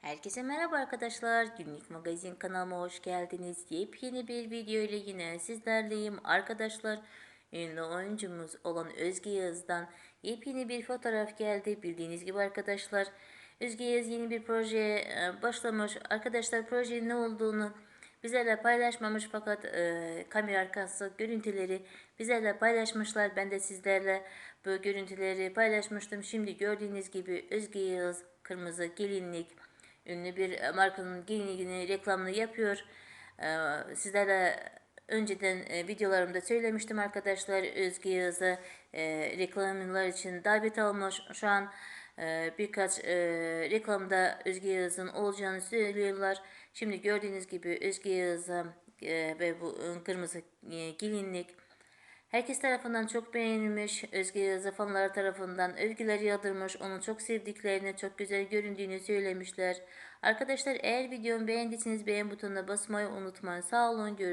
Herkese merhaba arkadaşlar. Günlük magazin kanalıma hoş geldiniz. Yepyeni bir video ile yine sizlerleyim. Arkadaşlar ünlü oyuncumuz olan Özge Yağız'dan yepyeni bir fotoğraf geldi. Bildiğiniz gibi arkadaşlar Özge Yağız yeni bir projeye e, başlamış. Arkadaşlar projenin ne olduğunu bizlerle paylaşmamış fakat e, kamera arkası görüntüleri bizlerle paylaşmışlar. Ben de sizlerle bu görüntüleri paylaşmıştım. Şimdi gördüğünüz gibi Özge Yağız kırmızı gelinlik ünlü bir markanın gelinliğini reklamını yapıyor. Ee, Sizlerle önceden e, videolarımda söylemiştim arkadaşlar. Özge Yağız'a e, reklamlar için davet almış. Şu an e, birkaç e, reklamda Özge Yağız'ın olacağını söylüyorlar. Şimdi gördüğünüz gibi Özge Yağız'a e, ve bu e, kırmızı e, gelinlik Herkes tarafından çok beğenilmiş, Özge Yağız'a fanlar tarafından övgüler yağdırmış, onu çok sevdiklerini, çok güzel göründüğünü söylemişler. Arkadaşlar eğer videomu beğendiyseniz beğen butonuna basmayı unutmayın. Sağ olun, görüşürüz.